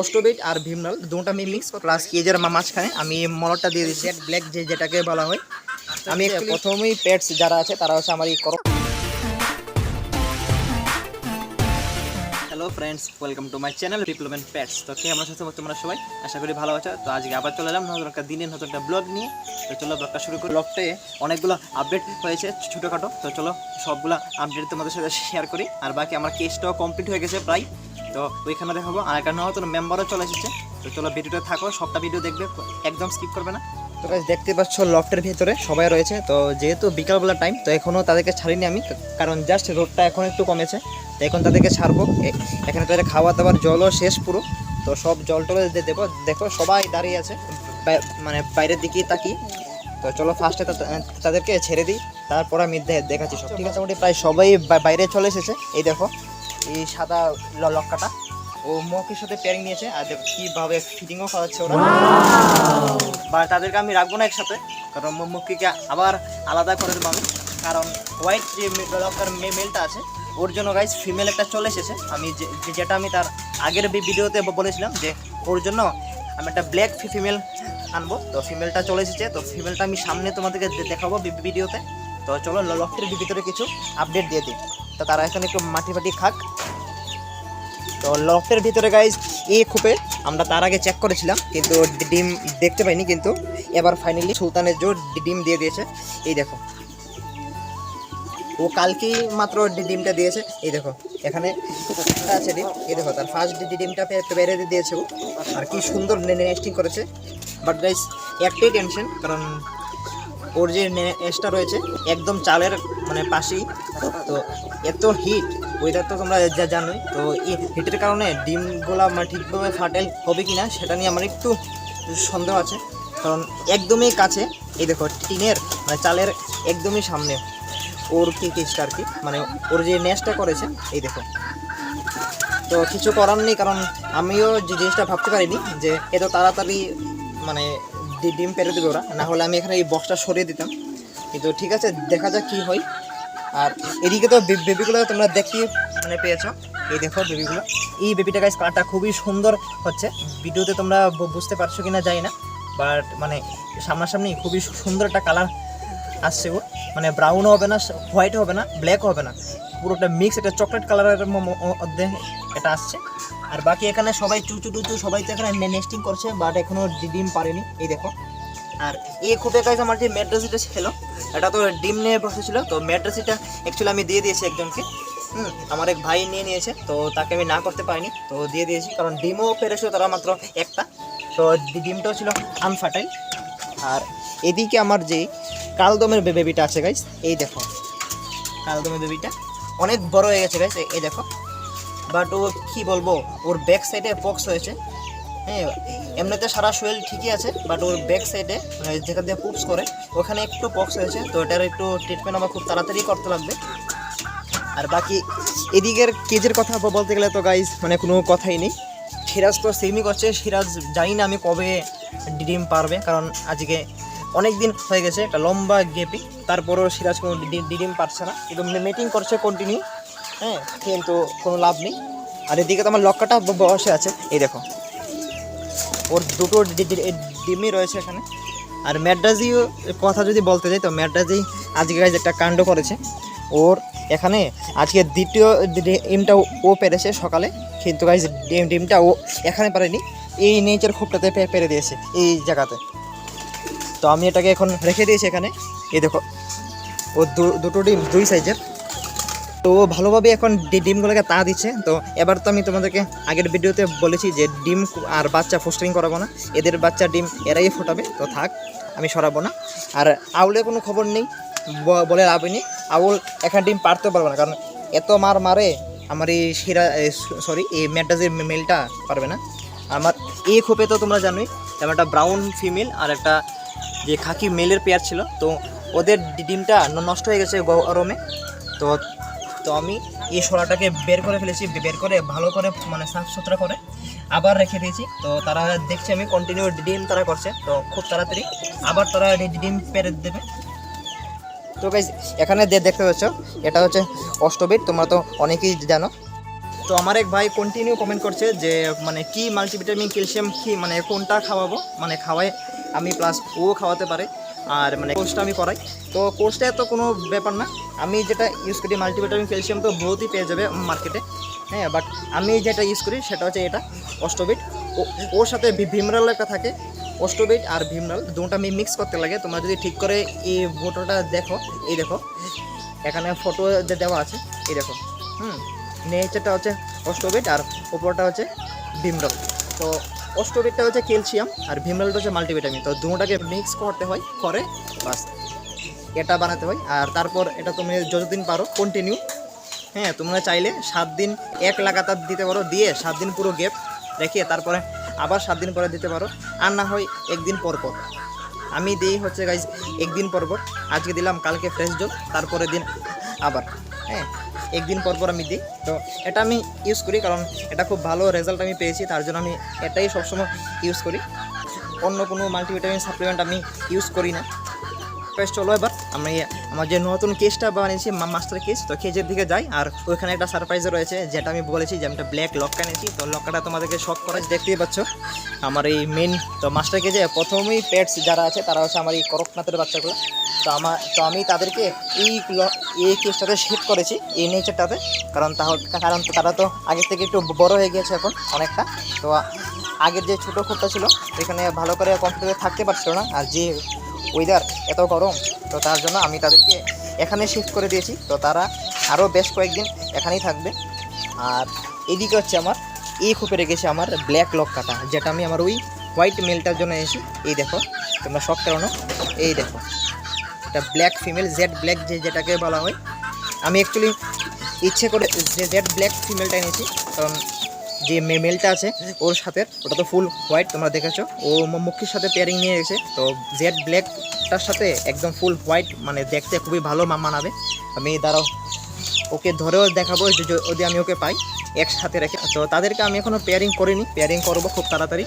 অস্টোবিট আর ভিমনাল দুটা আমি mix plus কেজের মাঝখানে আমি মলটা দিয়ে দিচ্ছি ব্ল্যাক যে যেটাকে বলা হয়। আমি প্রথমেই পেটস যারা আছে তারা হচ্ছে আমার এই করো friends welcome to my channel ডিপ্লোমেন্ট pets তো কে আমার সাথে তোমরা সবাই? আশা করি ভালো আছো। তো আজকে আবার চলে এলাম নতুন একটা দিনের নতুন একটা ব্লগ নিয়ে। তো চলো ব্লগটা শুরু করি। ব্লগটে অনেকগুলো আপডেট হয়েছে ছোটোখাটো। তো চলো সবগুলো আপডেট তোমাদের সাথে শেয়ার করি। আর বাকি আমার কেসটাও কমপ্লিট হয়ে গেছে প্রায়। তো ওইখানে দেখাবো। আর একটা নতুন মেম্বারও চলে এসেছে। তো চলো ভিডিওটা থাকো, সবটা ভিডিও দেখবে, একদম স্কিপ করবে না। তো গাইজ দেখতে পাচ্ছ লফটের ভেতরে সবাই রয়েছে। তো যেহেতু বিকালবেলা টাইম তো এখনও তাদেরকে ছাড়িনি আমি, কারণ জাস্ট রোডটা এখন একটু কমেছে। তো এখন তাদেরকে ছাড়বো। এখানে তাদের খাওয়া দাওয়ার জলও শেষ পুরো। তো সব জল টল দেবো দেখো সবাই দাঁড়িয়ে আছে। মানে বাইরের দিকেই তাকি তো চলো ফার্স্টে তাদেরকে ছেড়ে দিই। তারপর আমি দেখাচ্ছি সব। ঠিক আছে, মোটামুটি প্রায় সবাই বাইরে চলে এসেছে। এই দেখো, এই সাদা লক্কাটা। ও মকের সাথে পেয়ারিং নিয়েছে আর দেখো কীভাবে ফিটিংও করাচ্ছে ওরা। বা তাদেরকে আমি রাখব না একসাথে কারণ মু- মুক্তিকে আবার আলাদা করে দেবো আমি। কারণ হোয়াইট যে লকার মেলটা আছে ওর জন্য গাইজ ফিমেল একটা চলে এসেছে। আমি যে- যেটা আমি তার আগের বি- ভিডিওতে বলেছিলাম যে ওর জন্য আমি একটা ব্ল্যাক ফিমেল আনব। তো ফিমেলটা চলে এসেছে তো ফিমেলটা আমি সামনে তোমাদেরকে দেখাবো বি- ভিডিওতে তো চলো লফটের ভিতরে কিছু আপডেট দিয়ে দিই। তো তারা এখন একটু মাটি ফাটি খাক। তো লফটের ভিতরে গাইজ এ খোপে, আমরা তার আগে চেক করেছিলাম, কিন্তু ডিম দেখতে পাইনি, কিন্তু এবার ফাইনালি সুলতানের জোর ডিম দিয়ে দিয়েছে। এই দেখো। ও কালকেই মাত্র ডিমটা দিয়েছে। এই দেখো, এখানে আছে ডিম। এই দেখো, তার ফার্স্ট ডিমটা বেড়ে দিয়েছে ও। আর কি সুন্দর নেস্টিং করেছে। বাট গাইজ একটাই টেনশন কারণ ওর যে নেস্টটা রয়েছে, একদম চালের মানে পাশেই, তো এত হিট ওয়েদার তো তোমরা যা জানোই, তো এই হিটের কারণে ডিমগুলা মানে ঠিকভাবে ফাটেল হবে কি না সেটা নিয়ে আমার একটু সন্দেহ আছে। কারণ একদমই কাছে, এই দেখো টিনের মানে চালের একদমই সামনে, ওর কি কেসটা আর কি? মানে ওর যে নেস্টটা করেছে, এই দেখো। তো কিছু করার নেই, কারণ আমিও যে জিনিসটা ভাবতে পারিনি যে এত তাড়াতাড়ি মানে ডিম পেরে দেবে ওরা। না হলে আমি এখানে এই বক্সটা সরিয়ে দিতাম। কিন্তু ঠিক আছে, দেখা যাক কী হয়। আর এদিকে তো বেবিগুলো তোমরা দেখতেই মানে পেয়েছ। এই দেখো বেবিগুলো। এই বেবিটা গাছ কালারটা খুবই সুন্দর হচ্ছে। ভিডিওতে তোমরা বুঝতে পারছ কিনা জানি না। বাট মানে সামনাসামনি খুবই সুন্দর একটা কালার আসছে ওর। মানে ব্রাউনও হবে না হোয়াইট হবে না ব্ল্যাক হবে না। পুরোটা মিক্স এটা চকলেট কালারের মধ্যে এটা আসছে। আর বাকি এখানে সবাই চুচু টুচু, সবাই তো এখানে নেস্টিং করছে বাট এখনও ডিম পারেনি এই দেখো। আর এই খুবই কাজ আমার যে ম্যাড্রাসিটা ছিল, এটা তো ডিম নিয়ে বসেছিল তো ম্যাড্রাসিটা অ্যাকচুয়ালি আমি দিয়ে দিয়েছি একজনকে। হুম, আমার এক ভাই নিয়ে নিয়েছে, তো তাকে আমি না করতে পারিনি, তো দিয়ে দিয়েছি, কারণ ডিমও পেরেছিল তারা মাত্র একটা। তো ডিমটাও ছিল আনফার্টাইল আর এদিকে আমার যে কালদমের বেবিটা আছে গাইস এই দেখো। কালদমের বেবিটা অনেক বড় হয়ে গেছে গাইস এই দেখো। বাট ও কি বলব, ওর ব্যাক সাইডে পক্স হয়েছে। হ্যাঁ এমনিতে সারা শরীর ঠিকই আছে বাট ওর ব্যাক সাইডে যেখান দিয়ে পুপস করে, ওখানে একটু পক্স হয়েছে, তো এটার একটু ট্রিটমেন্ট আমার খুব তাড়াতাড়ি করতে লাগবে। আর বাকি এদিকের কেজের কথা বলতে গেলে তো গাইজ মানে কোনো কথাই নেই। সিরাজ তো সেমই করছে, সিরাজ জানি না আমি কবে ডিম পারবে, কারণ আজকে অনেক দিন হয়ে গেছে, একটা লম্বা গেপি তারপরেও সিরাজ কোনো ডিম পারছে না কিন্তু মিটিং করছে কন্টিনিউ হ্যাঁ কিন্তু কোনো লাভ নেই। আর এদিকে তো আমার লক্কাটা বসে আছে, এই দেখো। ওর দুটো ডিমই রয়েছে এখানে। আর ম্যাড্রাজিও কথা যদি বলতে যাই, তো ম্যাড্রাজি আজকে গাইজ একটা কাণ্ড করেছে। ওর এখানে আজকে দ্বিতীয় ডিমটা ও- পেরেছে সকালে। কিন্তু গাইজ ডিম ডিমটা ও এখানে পারেনি। এই নেচার খুবটাতে পেরে দিয়েছে এই জায়গাতে। তো আমি এটাকে এখন রেখে দিয়েছি এখানে। এই দেখো, ও দুটো ডিম দুই সাইজের তো ভালোভাবে এখন ডিমগুলোকে তা দিচ্ছে। তো এবার তো আমি তোমাদেরকে আগের ভিডিওতে বলেছি যে ডিম আর বাচ্চা ফোস্টারিং করাবো না। এদের বাচ্চা ডিম এরাই ফোটাবে। তো থাক, আমি সরাবো না। আর আউলের কোনো খবর নেই বলে লাভ নেই। আউল এখানে ডিম পারতে পারবে না, কারণ এত মার মারে আমার এই শিরা সরি, এই ম্যাডাজের মেলটা পারবে না। আমার এই খোপে তো তোমরা জানোই তেমন একটা ব্রাউন ফিমেল আর একটা যে খাকি মেলের পেয়ার ছিল। তো ওদের ডিমটা নষ্ট হয়ে গেছে গরমে তো তো আমি এই শোলাটাকে বের করে ফেলেছি, বের করে ভালো করে মানে সাফ সুতরা করে আবার রেখে দিয়েছি। তো তারা দেখছে আমি কন্টিনিউ ডিম তারা করছে, তো খুব তাড়াতাড়ি আবার তারা ডিম পেরে দেবে। তো গাইজ এখানে দেখতে পাচ্ছ, এটা হচ্ছে অষ্টবিট তোমরা তো অনেকেই জানো। তো আমার এক ভাই কন্টিনিউ কমেন্ট করছে যে মানে কি মাল্টিভিটামিন ক্যালসিয়াম কি মানে কোনটা খাওয়াবো? মানে খাওয়াই আমি প্লাস ও খাওয়াতে পারে। আর মানে কোর্সটা আমি করাই। তো কোর্সটা এত কোনো ব্যাপার না। আমি যেটা ইউজ করি মাল্টিভিটামিন ক্যালসিয়াম তো বহুতই পেয়ে যাবে মার্কেটে হ্যাঁ বাট আমি যেটা ইউজ করি সেটা হচ্ছে এটা অস্টোবিট ওর সাথে ভিমরাল একটা থাকে। অস্টোবিট আর ভিমরাল দুটো আমি মিক্স করতে লাগে। তোমরা যদি ঠিক করে এই ফটোটা দেখো, এই দেখো। এখানে ফটো যে দেওয়া আছে, এই দেখো। হুম নেচারটা হচ্ছে অস্টোবিট আর ওপরটা হচ্ছে ভিমরাল। তো অস্টোবিটটা হচ্ছে ক্যালসিয়াম আর ভিমরালটা হচ্ছে মাল্টিভিটামিন তো দুটোটাকে মিক্স করতে হয়, করে বাস এটা বানাতে হয়। আর তারপর এটা তুমি যতদিন পারো কন্টিনিউ হ্যাঁ তোমরা চাইলে সাত দিন এক লাগাতার দিতে পারো, দিয়ে সাত দিন পুরো গ্যাপ রেখে তারপরে আবার সাত দিন পরে দিতে পারো। আর না হয় একদিন পর পর। আমি দিই হচ্ছে গাইজ একদিন পর পর। আজকে দিলাম, কালকে ফ্রেশ জল তারপরে দিন আবার। হ্যাঁ একদিন পরপর পর আমি দিই। তো এটা আমি ইউজ করি কারণ এটা খুব ভালো রেজাল্ট আমি পেয়েছি, তার জন্য আমি এটাই সবসময় ইউজ করি। অন্য কোনো মাল্টিভিটামিন সাপ্লিমেন্ট আমি ইউজ করি না। বেশ চলো এবার। আমি আমার যে নতুন কেসটা বানিয়েছি মাস্টার কেস তো কেজের দিকে যাই। আর ওইখানে একটা সারপ্রাইজ রয়েছে, যেটা আমি বলেছি যে আমি ব্ল্যাক লক্কা নিয়েছি তো লক্কাটা তোমাদেরকে শখ করে দেখতেই পাচ্ছ। আমার এই মেন তো মাস্টার কেজে প্রথমেই পেটস যারা আছে, তারা হচ্ছে আমার এই করকনাথের বাচ্চাগুলো। তো আমার তো আমি তাদেরকে এই এই কেসটাতে শিফট করেছি, এই নেচারটাতে কারণ তাহলে কারণ তারা তো আগের থেকে একটু বড় হয়ে গিয়েছে এখন, অনেকটা। তো আগের যে ছোটো খোপটা ছিল এখানে ভালো করে কমফোর্টেবল থাকতে পারছিল না। আর যে ওয়েদার এত গরম, তো তার জন্য আমি তাদেরকে এখানে শিফট করে দিয়েছি। তো তারা আরও বেশ কয়েকদিন এখানেই থাকবে। আর এদিকে হচ্ছে আমার, এই খোপে রেখেছে আমার ব্ল্যাক লক কাটা, যেটা আমি আমার ওই হোয়াইট মেলটার জন্য এনেছি। এই দেখো, তোমরা শখ কেন এই দেখো, এটা ব্ল্যাক ফিমেল জেড ব্ল্যাক যে যেটাকে বলা হয়। আমি অ্যাকচুয়ালি ইচ্ছে করে যে জেড ব্ল্যাক ফিমেলটা এনেছি, কারণ যে মেলটা আছে, ওর সাথে, ওটা তো ফুল হোয়াইট তোমরা দেখেছ। ও মুখির সাথে পেয়ারিং নিয়ে গেছে তো জেড ব্ল্যাকটার সাথে একদম ফুল হোয়াইট মানে দেখতে খুবই ভালো মানাবে। আমি দাঁড়াও, ওকে ধরেও দেখাবো, যদি আমি ওকে পাই, একসাথে রেখে। তো তাদেরকে আমি এখনও পেয়ারিং করিনি। পেয়ারিং করব খুব তাড়াতাড়ি।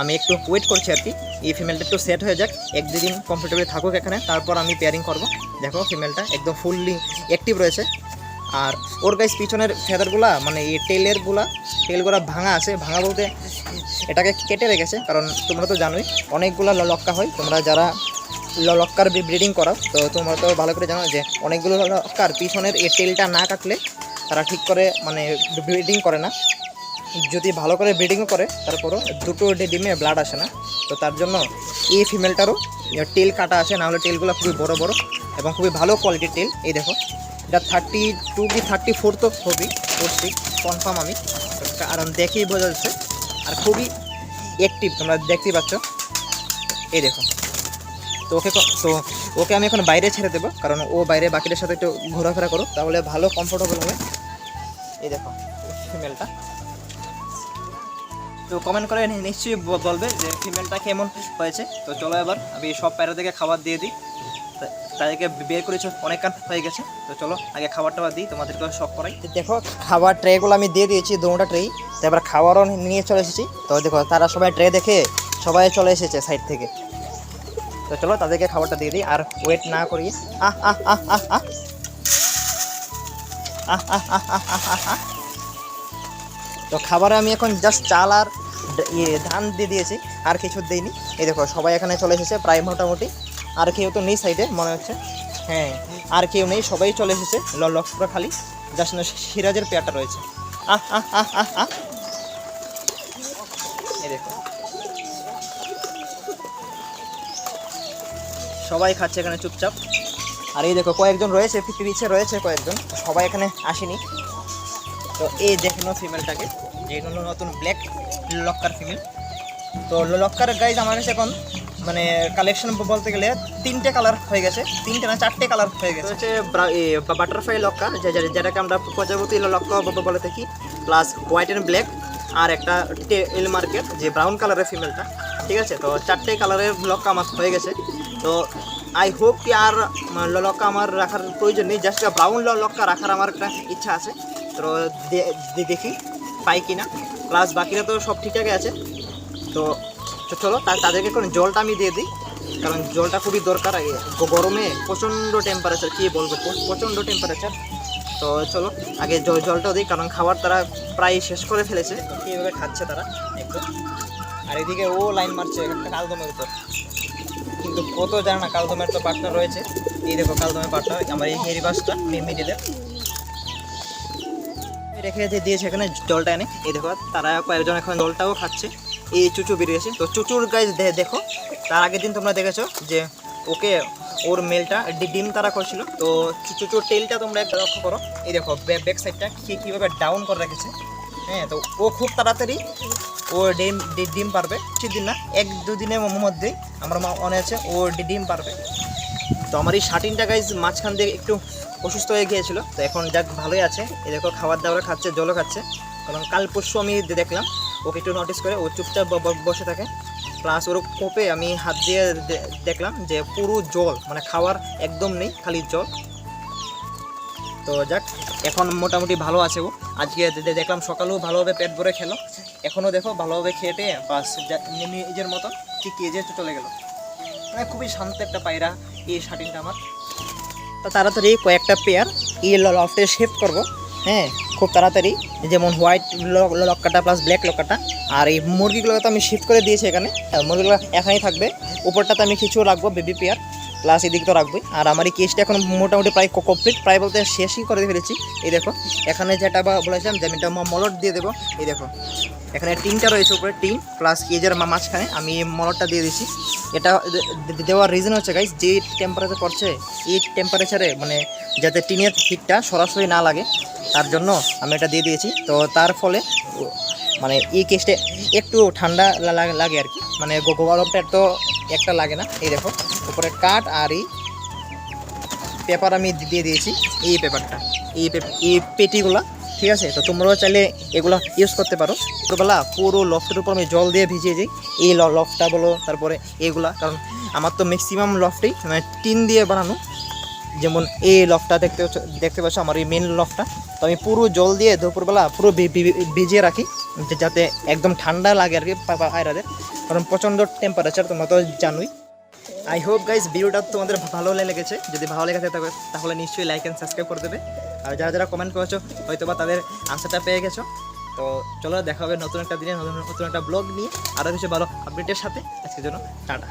আমি একটু ওয়েট করছি আর কি। এই ফিমেলটা একটু সেট হয়ে যাক। এক দুদিন কমফোর্টেবল থাকুক এখানে। তারপর আমি পেয়ারিং করব। দেখো ফিমেলটা একদম ফুললি অ্যাক্টিভ রয়েছে। আর ওর গাইস পিছনের ফেদারগুলা মানে এই টেলেরগুলা, টেলগুলা ভাঙা আছে, ভাঙা বলতে এটাকে কেটে রেখেছে, কারণ তোমরা তো জানোই, অনেকগুলো লক্কা হয়, তোমরা যারা লক্কার ব্রিডিং করাও, তো তোমরা তো ভালো করে জানো যে অনেকগুলো লক্কার পিছনের এই টেলটা না কাটলে তারা ঠিক করে মানে ব্রিডিং করে না। যদি ভালো করে ব্রিডিংও করে, তারপরও দুটো ডিমে ব্লাড আসে না। তো তার জন্য এই ফিমেলটারও টেল কাটা আছে নাহলে টেলগুলো খুবই বড় বড় এবং খুবই ভালো কোয়ালিটির টেল, এই দেখো। এটা থার্টি টু কি থার্টি ফোর তো হবেই পোস্টিক কনফার্ম আমি। কারণ দেখেই বোঝা যাচ্ছে। আর খুবই অ্যাক্টিভ তোমরা দেখতেই পাচ্ছ। এই দেখো। তো ওকে তো ওকে আমি এখন বাইরে ছেড়ে দেবো, কারণ ও বাইরে বাকিদের সাথে একটু ঘোরাফেরা করো তাহলে ভালো কমফোর্টেবল হবে। এই দেখো ফিমেলটা তো কমেন্ট করে নিশ্চয়ই বলবে যে ফিমেলটা কেমন হয়েছে। তো চলো এবার, আমি সব প্যারা থেকে খাবার দিয়ে দিই। তাদেরকে বের করেছ, অনেক কান হয়ে গেছে। তো চলো, আগে খাবার টাবার দিই, তোমাদেরকে শখ করাই। দেখো, খাবার ট্রেগুলো আমি দিয়ে দিয়েছি, দুটা ট্রে তারপর খাবারও নিয়ে চলে এসেছি। তো দেখো, তারা সবাই ট্রে দেখে সবাই চলে এসেছে সাইড থেকে। তো চলো, তাদেরকে খাবারটা দিয়ে দিই, আর ওয়েট না করিয়ে আহ আহ আহ তো খাবারে আমি এখন জাস্ট চাল আর ইয়ে, ধান দিয়ে দিয়েছি, আর কিছু দিইনি। এই দেখো, সবাই এখানে চলে এসেছে, প্রায় মোটামুটি। আর কেউ তো নেই সাইডে, মনে হচ্ছে। হ্যাঁ আর কেউ নেই, সবাই চলে এসেছে ল- লক্ষ্যটা খালি যার না সিরাজের পেয়ারটা রয়েছে। আহ আহ আহ আহ দেখো। সবাই খাচ্ছে এখানে চুপচাপ। আর এই দেখো, কয়েকজন রয়েছে পিছিয়ে রয়েছে কয়েকজন। সবাই এখানে আসেনি। তো এই দেখে নাও ফিমেলটাকে যে নতুন ব্ল্যাক লক্কার ফিমেল তো লক্কার গাইজ আমার কাছে এখন মানে কালেকশন বলতে গেলে তিনটে কালার হয়ে গেছে। তিনটে না, চারটে কালার হয়ে গেছে। হচ্ছে বাটারফ্লাই লক্কা যেটাকে আমরা প্রজাপতি লক্কা বলে থাকি প্লাস হোয়াইট অ্যান্ড ব্ল্যাক আর একটা টেল মার্কেট যে ব্রাউন কালারের ফিমেলটা ঠিক আছে? তো চারটে কালারের লক্কা আমার হয়ে গেছে। তো আই হোপ কি আর লক্কা আমার রাখার প্রয়োজন নেই জাস্ট ব্রাউন লক্কা রাখার আমার একটা ইচ্ছা আছে। তো দেখি, পাই কিনা। প্লাস বাকিরা তো সব ঠিকঠাকই আছে। তো চ- চলো, তা- তাদেরকে এখন জলটা আমি দিয়ে দিই, কারণ জলটা খুবই দরকার গরমে প্রচণ্ড টেম্পারেচার কী বলব প্র- প্রচণ্ড টেম্পারেচার তো চলো, আগে জল জলটাও দিই, কারণ খাবার তারা প্রায় শেষ করে ফেলেছে। এইভাবে খাচ্ছে তারা একদম আর এদিকে ও লাইন মারছে একটা কালদমের উপর। কিন্তু কত জানে না, কালদমের তো পার্টনার রয়েছে। এই দেখো, কালদমের পার্টনার আমার এই হেরি বাসটা মিডিলে রেখে দিয়েছে এখানে জলটা এনে, এই দেখো, তারা কয়েকজন এখন জলটাও খাচ্ছে। এই চুচু বেরিয়েছে তো চুচুর গাছ দেখো, তার আগের দিন তোমরা দেখেছ যে ওকে ওর মেলটা ডিম তারা করছিল। তো চুচুর টেলটা তোমরা একটা লক্ষ্য করো। এই দেখো ব্যাক সাইডটা কি কীভাবে ডাউন করে রেখেছে। হ্যাঁ তো ও খুব তাড়াতাড়ি ও ডিম ডিম পারবে। দিন না, এক দুদিনের মধ্যেই আমার মা মনে আছে ও ডিম পারবে। তো আমার এই শার্টিনটা গাইজ মাঝখান দিয়ে একটু অসুস্থ হয়ে গিয়েছিল। তো এখন যাক, ভালোই আছে। এই দেখো, খাবার দাবার খাচ্ছে, জলও খাচ্ছে। কারণ কাল পরশু আমি দেখলাম ওকে একটু নোটিস করে, ও চুপচাপ বসে থাকে। প্লাস ওর কোপে আমি হাত দিয়ে দেখলাম যে পুরো জল মানে খাওয়ার একদম নেই, খালি জল। তো যাক, এখন মোটামুটি ভালো আছে ও। আজকে দেখলাম সকালেও ভালোভাবে পেট ভরে খেলো। এখনও দেখো ভালোভাবে খেটে, বাস নিজের মতন ঠিক যে চলে গেলো। মানে খুবই শান্ত একটা পায়রা এই শার্টিংটা আমার। তো তাড়াতাড়ি কয়েকটা পেয়ার এই লফটে শিফট করব হ্যাঁ? খুব তাড়াতাড়ি। যেমন হোয়াইট লক্কাটা প্লাস ব্ল্যাক লক্কাটা আর এই মুরগিগুলোকে তো আমি শিফট করে দিয়েছি এখানে। আর মুরগিগুলো এখানেই থাকবে। উপরটাতে আমি কিছু রাখব বেবি পেয়ার প্লাস এদিকে তো রাখবোই। আর আমার এই কেসটা এখন মোটামুটি প্রায় কমপ্লিট প্রায় বলতে শেষই করে ফেলেছি। এই দেখো, এখানে যেটা বা বলেছিলাম যে আমি এটা মলট দিয়ে দেবো। এই দেখো, এখানে টিনটা রয়েছে উপরে, টিন প্লাস কেজের মাঝখানে। আমি মলটটা দিয়ে দিয়েছি এটা দেওয়ার রিজন হচ্ছে গাইজ যে টেম্পারেচার পড়ছে এই টেম্পারেচারে মানে যাতে টিনের হিটটা সরাসরি না লাগে, তার জন্য আমি এটা দিয়ে দিয়েছি। তো তার ফলে মানে এই কেসটা একটু ঠান্ডা লাগে আর কি। মানে গো- গরমটা তো একটা লাগে না। এই দেখো উপরে কাঠ আর এই পেপার আমি দিয়ে দিয়েছি, এই পেপারটা এই এই পেটিগুলা, ঠিক আছে? তো তোমরাও চাইলে এগুলো ইউজ করতে পারো। ছোটোবেলা পুরো লফটের উপর আমি জল দিয়ে ভিজিয়ে দিই। এই লফটা বলো, তারপরে এইগুলা, কারণ আমার তো ম্যাক্সিমাম লফটেই মানে টিন দিয়ে বানানো। যেমন এই লফটা দেখতে দেখতে পাচ্ছ আমার এই মেন লফটা তো আমি পুরো জল দিয়ে দুপুরবেলা পুরো ভিজিয়ে রাখি যাতে একদম ঠান্ডা লাগে আর কি পায়রাদের কারণ প্রচণ্ড টেম্পারেচার তোমরা তো জানোই। আই হোপ গাইজ ভিডিওটা তোমাদের ভালো লেগেছে। যদি ভালো লেগে থাকে তাহলে নিশ্চয়ই লাইক অ্যান্ড সাবস্ক্রাইব করে দেবে। আর যারা যারা কমেন্ট করেছ হয়তো বা তাদের আনসারটা পেয়ে গেছো। তো চলো, দেখা হবে নতুন একটা দিনে, নতুন নতুন একটা ব্লগ নিয়ে। আরও কিছু ভালো আপডেটের সাথে। আজকের জন্য টাটা।